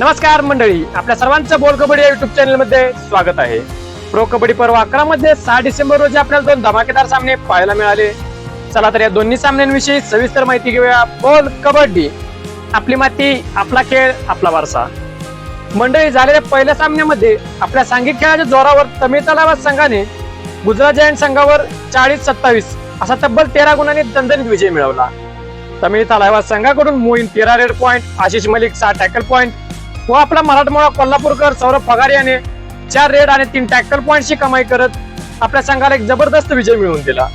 नमस्कार मंडळी आपल्या सर्वांचं बोल कबड्डी या युट्यूब चॅनलमध्ये स्वागत आहे. प्रो कबड्डी पर्व अकरा मध्ये सहा डिसेंबर रोजी आपल्याला दोन धमाकेदार सामने पाहायला मिळाले. चला तर या दोन्ही सामन्यांविषयी सविस्तर माहिती घेऊया बोल कबड्डी. आपली माती आपला खेळ आपला वारसा. मंडळी झालेल्या पहिल्या सामन्यामध्ये आपल्या सांघिक खेळाच्या जोरावर तमिळ तलावात संघाने गुजरात जायंट संघावर चाळीस सत्तावीस असा तब्बल तेरा गुणांनी दणदणीत विजय मिळवला. तमिळ तलावात संघाकडून मोईन तेरा रेड पॉइंट आशिष मलिक सहा टॅकल पॉइंट व आपला मराठमोळा कोल्हापूरकर सौरभ पगार याने चार रेड आणि तीन टॅकल पॉईंटची कमाई करत आपल्या संघाला एक जबरदस्त विजय मिळवून दिला.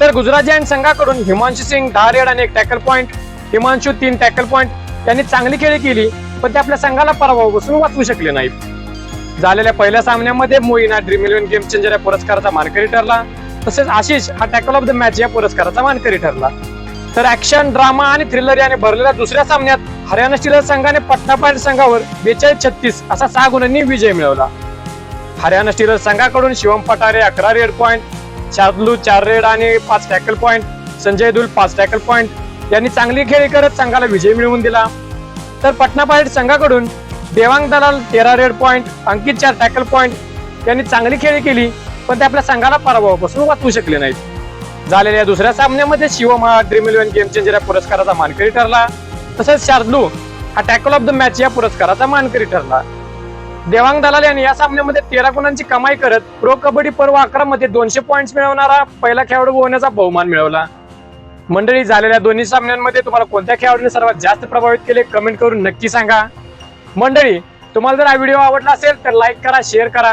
तर गुजरात जायंट संघाकडून हिमांशू सिंग दहा रेड आणि एक टॅकल पॉईंट हिमांशू तीन टॅकल पॉईंट त्यांनी चांगली खेळी केली पण ते आपल्या संघाला पराभव बसून वाचवू शकले नाहीत. झालेल्या पहिल्या सामन्यामध्ये Moina dream eleven game changer या पुरस्काराचा मानकरी ठरला तसेच आशिष हा टॅकल ऑफ द मॅच या पुरस्काराचा मानकरी ठरला. तर ऍक्शन ड्रामा आणि थ्रिलर याने भरलेल्या दुसऱ्या सामन्यात हरियाणा स्टीलर संघाने पटना पॉइंट संघावर बेचाळीस छत्तीस असा सहा गुणांनी विजय मिळवला. हरियाणा स्टीलर संघाकडून शिवम पटारे अकरा रेड पॉइंट शार्दलू चार रेड आणि पाच टॅकल पॉइंट संजय दुल पाच टॅकल पॉइंट यांनी चांगली खेळी करत संघाला विजय मिळवून दिला. तर पटना पायरेट संघाकडून देवांग दलाल तेरा रेड पॉइंट अंकित चार टॅकल पॉइंट यांनी चांगली खेळी केली पण ते आपल्या संघाला पराभवापासून वाचवू शकले नाहीत. झालेल्या दुसऱ्या सामन्यामध्ये शिवम हा ड्रीम इलेव्हन गेम चेंजर या पुरस्काराचा मानकरी ठरला. तसेच शार्दलू हा टॅकल ऑफ द मॅच या पुरस्काराचा मानकरी ठरला. देवांग दलाल यांनी या सामन्यामध्ये तेरा गुणांची कमाई करत प्रो कबड्डी पर्व अकरा मध्ये दोनशे पॉईंट्स मिळवणारा पहिला खेळाडू होण्याचा बहुमान मिळवला. मंडळी झालेल्या दोन्ही सामन्यांमध्ये तुम्हाला कोणत्या खेळाडूने सर्वात जास्त प्रभावित केले कमेंट करून नक्की सांगा. मंडळी तुम्हाला जर हा व्हिडिओ आवडला असेल तर लाईक करा शेअर करा.